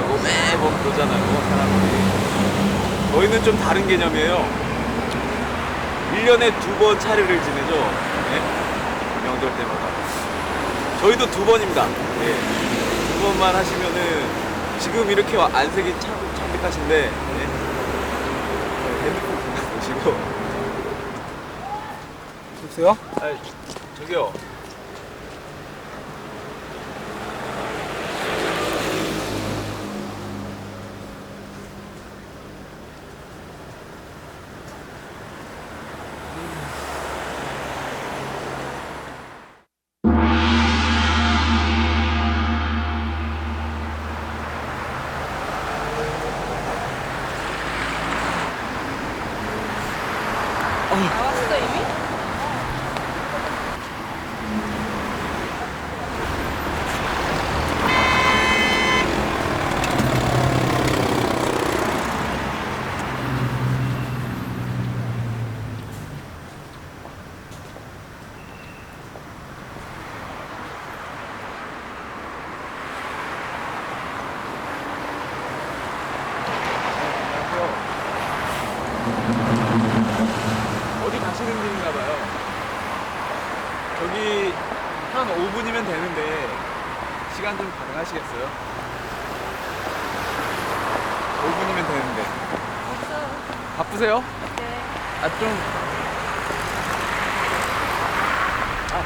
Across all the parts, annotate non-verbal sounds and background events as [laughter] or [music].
많아요, 사람들이. 저희는 좀 다른 개념이에요. 1년에 두 번 차례를 지내죠. 네? 명절 때마다. 저희도 두 번입니다. 네. 두 번만 하시면은 지금 이렇게 와- 안색이 참, 창백하신데 네? 핸드폰 보시고 여보세요? 아, 저기요. 나왔어 이미? 길인가 봐요. 저기 한 5분이면 되는데 시간 좀 가능하시겠어요? 5분이면 되는데 없어요. 바쁘세요? 네. 아 좀. 아,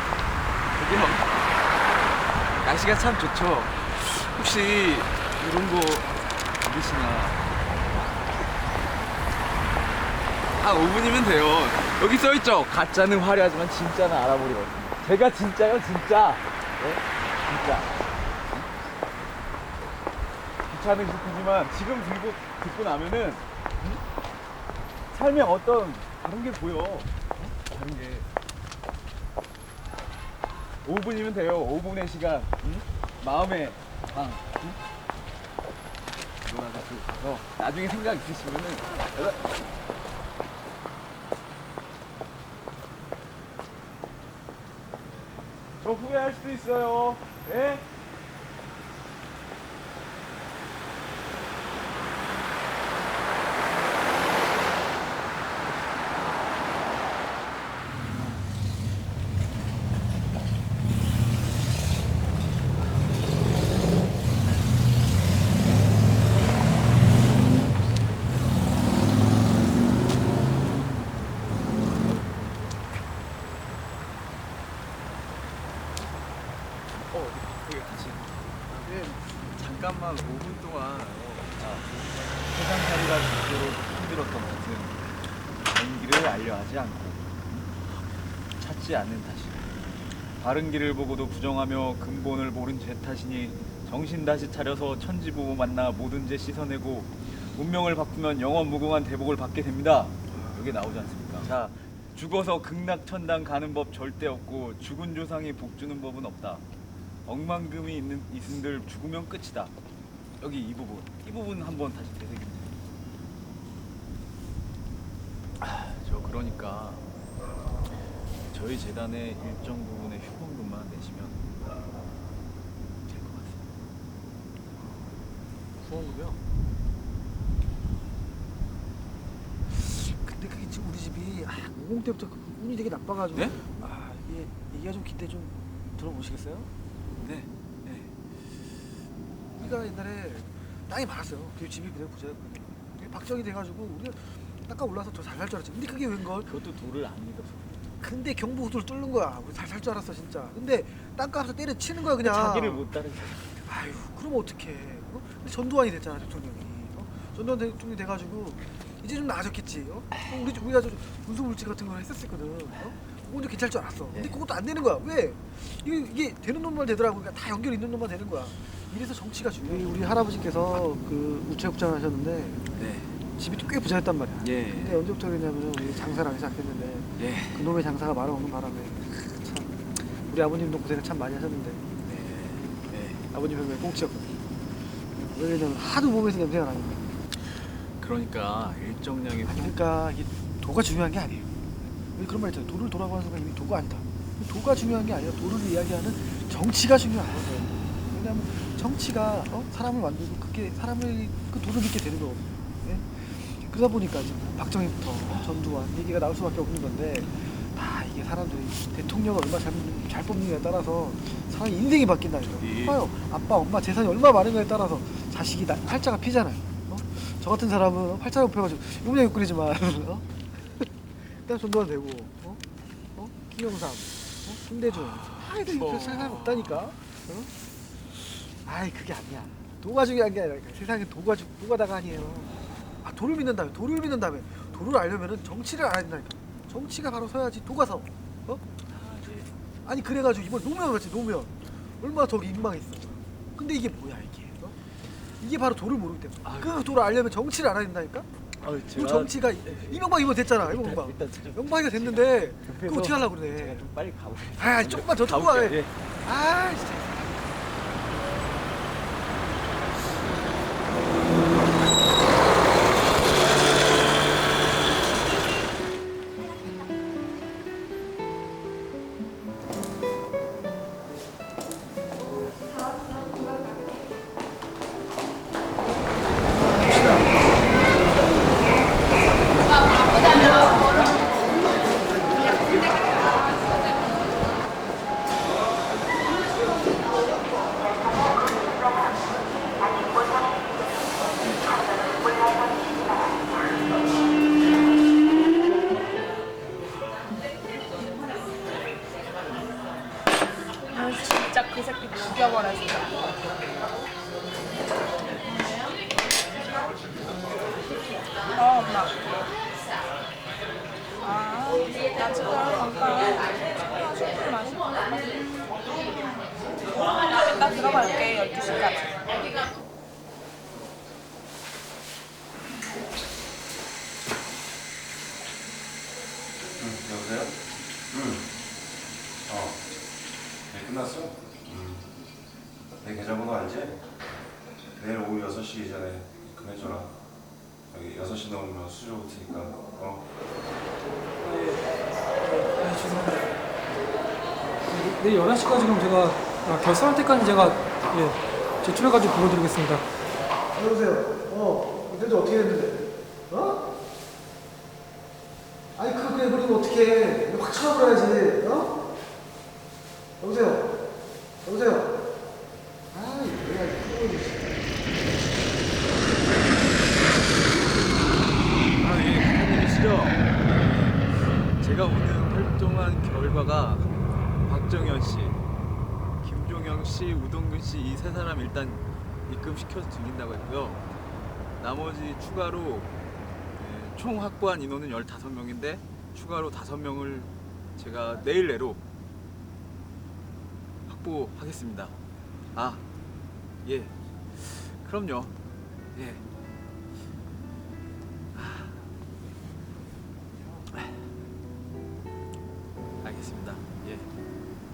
저기요. 날씨가 참 좋죠. 혹시 이런 거 입으시나? 한 5분이면 돼요. 여기 써있죠? 가짜는 화려하지만 진짜는 알아버리거든요. 제가 진짜요, 진짜. 네? 진짜. 귀찮은 싶지만 지금 들고 듣고 나면은 음? 삶에 어떤 다른 게 보여. 어? 다른 게. 5분이면 돼요. 5분의 시간. 응? 마음의 방. 응? 일어나서 그 가서 나중에 생각 있으시면은 여자- 저 후회할 수도 있어요. 예? 어, 되게 같이. 네, 잠깐만 5분 동안 어, 세상살이가 주제로 힘들었던 것은 연기를 알려하지 않고 찾지 않는 탓이다. 바른 길을 보고도 부정하며 근본을 모른 죄 탓이니 정신 다시 차려서 천지보고 만나 모든 죄 씻어내고 운명을 바꾸면 영원 무궁한 대복을 받게 됩니다. 여기 나오지 않습니까? 자, 죽어서 극락천당 가는 법 절대 없고 죽은 조상이 복 주는 법은 없다. 억만금이 있는 이승들 죽으면 끝이다. 여기 이 부분, 이 부분 한번 다시 되새겨주세요. 아, 저 그러니까 저희 재단의 일정 부분의 후원금만 내시면 될 것 같습니다. 후원금이요? 근데 그게 지금 우리 집이 아, 50 때부터 그 운이 되게 나빠가지고 네? 아 이게 얘기가 좀 기대 좀 들어보시겠어요? 네. 네. 우리가 옛날에 땅이 많았어요. 그 집이 그대로 부자였거든요. 박정희 돼가지고 우리가 땅값 올라서 더잘살줄 알았지. 근데 그게 웬걸? 그것도 돌을 안 믿어서. 근데 경부호도를 뚫는 거야. 우리 잘살 줄 알았어 진짜. 근데 땅값을 때려치는 거야 그냥. 자기를 못 따르는 아유 그럼 어떡해 어? 근데 전두환이 됐잖아 대통령이 어? 전두환 대통령이 돼가지고 이제 좀 나아졌겠지 어? 어, 우리 우리가 저 운수물질 같은 걸 했었거든 어? 그건 좀 괜찮을 줄 알았어 근데 네. 그것도 안 되는 거야 왜 이게, 이게 되는 놈만 되더라고 그러니까 다 연결 있는 놈만 되는 거야 이래서 정치가 중요해 우리 할아버지께서 그 우체국장을 하셨는데 네. 집이 꽤 부자였단 말이야 예. 근데 언제부터 그랬냐면 우리 장사를 하기 시작했는데 예. 그놈의 장사가 말아먹는 바람에 참 우리 아버님도 고생을 참 많이 하셨는데 네. 네. 아버님 별명이 꽁치였거든. 왜냐면 하도 몸에서 냄새가 나는 거야. 그러니까 일정량의 후 그러니까 이게 도가 중요한 게 아니에요. 왜 그런 말 있잖아요. 도를 돌아고 하는 순간 이미 도가 아니다. 도가 중요한 게 아니라 도를 이야기하는 정치가 중요한 거예요. 왜냐하면 정치가 어? 사람을 만들고 그게 사람을 그 도를 믿게 되는 거거든요. 예? 그러다 보니까 박정희부터 어? 전두환 얘기가 나올 수밖에 없는 건데 다 이게 사람들이 대통령을 얼마 잘, 잘 뽑느냐에 따라서 사람의 인생이 바뀐다니까. 예. 봐요. 아빠, 엄마 재산이 얼마 많은가에 따라서 자식이 나, 팔자가 피잖아요. 어? 저 같은 사람은 팔자가 펴가지고 용량 욕끓이지만 [laughs] 어? 일단 전두환 되고 어? 어? 김영삼, 어? 김대중 아 이 들 어. 세상에 없다니까. 어? 아이 그게 아니야. 도가 중요한 게 아니라 세상에 도가 주- 도가다가 아니에요. 아 도를 믿는다며 도를 믿는다며 도를 알려면은 정치를 알아야 된다니까. 정치가 바로 서야지 도가 서. 어? 아니 그래가지고 이번 노무현 맞지 노무현 얼마나 더 민망했어. 근데 이게 뭐야 이게? 어? 이게 바로 도를 모르기 때문에. 아유. 그 도를 알려면 정치를 알아야 된다니까. 아, 그 정치가 이명박 이번 됐잖아 이명박. 일단 좀 명박이가 됐는데 그거 어떻게 하려고 제가 그래? 좀 빨리 가볼게요. 아 조금만 더 듣고 와. 가볼게요. 예. 아 진짜. 엄마. 아, 나 지금 잠깐 술좀 마시고. 이따 들어갈게 12시까지. 응, 여보세요? 응. 끝났어? 응. 내 계좌번호 알지? 내일 오후 6시 이전에 금해줘라. 여기 6시 넘으면 수저 올 테니까. 어. 네, 죄송합니다. 네, 내일 11시까지 그럼 제가 아, 결산할 때까지 제가 예, 제출해가지고 보여드리겠습니다. 여보세요. 어, 그래도 어떻게 했는데? 어? 아니 그 그래 그리고 어떻게 해? 확 쳐버려야지. 어? 여보세요. 여보세요. 아, 이거 뭐야 이거. 아, 예, 대표님이시죠? 제가 오늘 활동한 결과가 박정현 씨, 김종영 씨, 우동근 씨 이 세 사람 일단 입금시켜서 드린다고 했고요. 나머지 추가로 예, 총 확보한 인원은 15명인데 추가로 5명을 제가 내일 내로 확보하겠습니다. 아, 예. 그럼요. 예. 알겠습니다. 예.